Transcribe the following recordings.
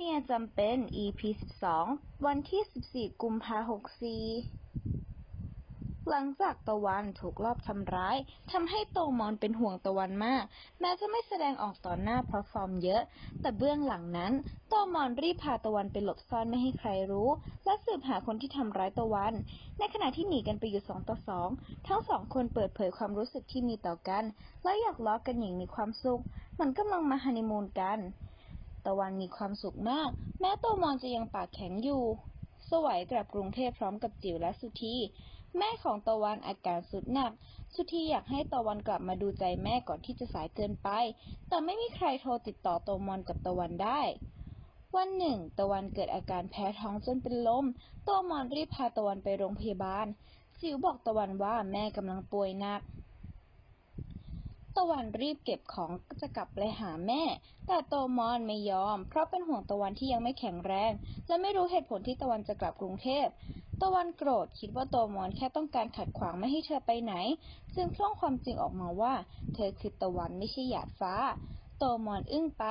เมียจำเป็น EP 12 วันที่ 14 กุมภาพันธ์64 หลังจากตะวันถูกลอบทำร้ายทำให้โตมอนเป็นห่วงตะวันมาก แม้จะไม่แสดงออกต่อหน้าเพราะฟอร์มเยอะ แต่เบื้องหลังนั้น โตมอนรีบพาตะวันไปหลบซ่อนไม่ให้ใครรู้ และสืบหาคนที่ทำร้ายตะวัน ในขณะที่หนีกันไปอยู่สองต่อสองทั้งสองคนเปิดเผยความรู้สึกที่มีต่อกัน และอยากล้อกันอย่างมีความสุขมือนกำลังมาฮันนีมูนกัน ตะวันมีความสุขมาก แม้โตมอนจะยังปากแข็งอยู่ สวัยกลับกรุงเทพพร้อมกับจิ๋วและสุธี แม่ของตะวันอาการสุดหนัก สุธีอยากให้ตะวันกลับมาดูใจแม่ก่อนที่จะสายเกินไป แต่ไม่มีใครโทรติดต่อโตมอนกับตะวันได้ วันหนึ่ง ตะวันเกิดอาการแพ้ท้องจนเป็นลม โตมอนรีบพาตะวันไปโรงพยาบาล จิ๋วบอกตะวันว่าแม่กำลังป่วยหนัก ตะวันรีบเก็บของจะกลับไปหาแม่ แต่โตมอนไม่ยอม เพราะเป็นห่วงตะวันที่ยังไม่แข็งแรง และไม่รู้เหตุผลที่ตะวันจะกลับกรุงเทพ ตะวันโกรธคิดว่าโตมอนแค่ต้องการขัดขวางไม่ให้เธอไปไหน จึงพล่องความจริงออกมาว่า เธอคือตะวันไม่ใช่หยาดฟ้า โตมอนอึ้งไป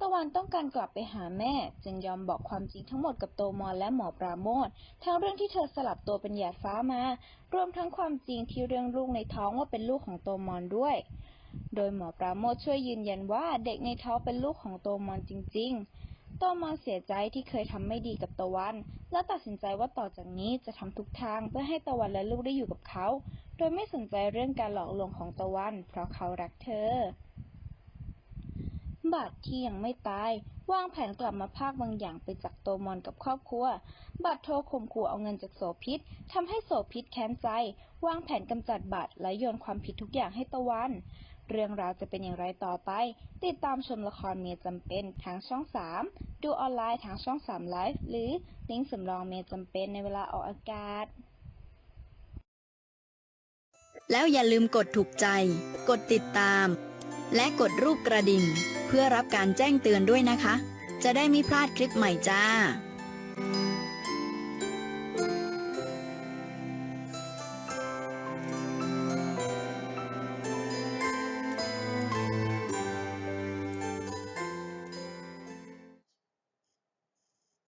ตะวันต้องการกลับไปหาแม่ จึงยอมบอกความจริงทั้งหมดกับโตมอนและหมอปราโมททั้งเรื่องที่เธอสลับตัวเป็นหยาดฟ้ามารวมทั้งความจริงที่เรื่องลูกในท้องว่าเป็นลูกของโตมอนด้วย โดยหมอปราโมทช่วยยืนยันว่าเด็กในท้องเป็นลูกของโตมอนจริง ๆ โตมอนเสียใจที่เคยทำไม่ดีกับตะวัน และตัดสินใจว่าต่อจากนี้จะทำทุกทางเพื่อให้ตะวันและลูกได้อยู่กับเขา โดยไม่สนใจเรื่องการหลอกลวงของตะวัน เพราะเขารักเธอ บัตรที่ยังไม่ตายวางแผนกลับมาภาคบางอย่างไปจากโตมอนกับครอบครัวบัตรโทรข่มขู่เอาเงินจากโสพิษทำให้โสพิษแค้นใจ วางแผนกำจัดบัตรและโยนความผิดทุกอย่างให้ตะวัน เรื่องราวจะเป็นอย่างไรต่อไป ติดตามชมละครเมียจำเป็นทางช่อง 3 ดูออนไลน์ทางช่อง3ไลฟ์หรือลิงก์สำรองเมียจำเป็นในเวลาออกอากาศ แล้วอย่าลืมกดถูกใจ กดติดตาม และกดรูปกระดิ่ง เพื่อรับการแจ้งเตือนด้วยนะคะ จะได้ไม่พลาดคลิปใหม่จ้า